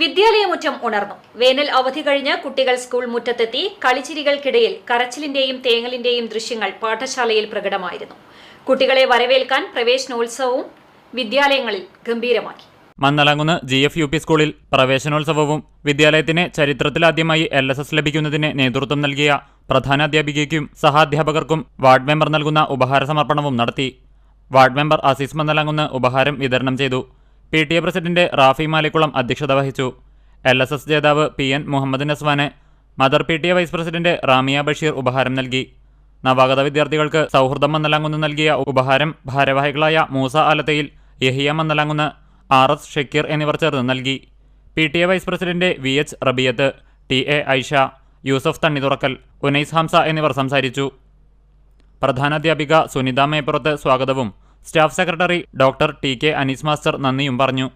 വിദ്യാലയമുറ്റം ഉണർന്നു. വേനൽ അവധി കഴിഞ്ഞ് കുട്ടികൾ സ്കൂൾ മുറ്റത്തെത്തി. കളിച്ചിരികൾക്കിടയിൽ കരച്ചിലിന്റെയും തേങ്ങലിന്റെയും ദൃശ്യങ്ങൾ പാഠശാലയിൽ പ്രകടമായിരുന്നു. കുട്ടികളെ വരവേൽക്കാൻ പ്രവേശനോത്സവവും വിദ്യാലയങ്ങളിൽ ഗംഭീരമാക്കി. Mannalamkunnu G F U P സ്കൂളിൽ പ്രവേശനോത്സവവും വിദ്യാലയത്തിന് ചരിത്രത്തിലാദ്യമായി എൽ എസ് എസ് ലഭിക്കുന്നതിന് നേതൃത്വം നൽകിയ പ്രധാനാധ്യാപികയ്ക്കും സഹാധ്യാപകർക്കും വാർഡ് മെമ്പർ നൽകുന്ന ഉപഹാര സമർപ്പണവും നടത്തി. വാർഡ് മെമ്പർ അസീസ് മന്നലങ്കുന്ന് ഉപഹാരം വിതരണം ചെയ്തു. P T A president Rafi Malikkulam അധ്യക്ഷത വഹിച്ചു. എൽ എസ് എസ് ജേതാവ് P N Muhammad നസ്വാന് mother P T A vice president Ramiya Basheer ഉപഹാരം നൽകി. നവാഗത വിദ്യാർത്ഥികൾക്ക് സൗഹൃദം മന്നലാങ്കുന്ന് നൽകിയ ഉപഹാരം ഭാരവാഹികളായ മൂസ ആലത്തയിൽ യഹിയ മന്നലാങ്കുന്ന് ആർ എസ് ഷക്കീർ എന്നിവർ ചേർന്ന് നൽകി. P T A vice president V H Rabiyath T A Aisha Yusuf Thannithurakkal Unais Hamsa എന്നിവർ സംസാരിച്ചു. പ്രധാനാധ്യാപിക സുനിത മേപ്പുറത്ത് സ്വാഗതവും staff secretary doctor T K Anees master നന്ദിയും പറഞ്ഞു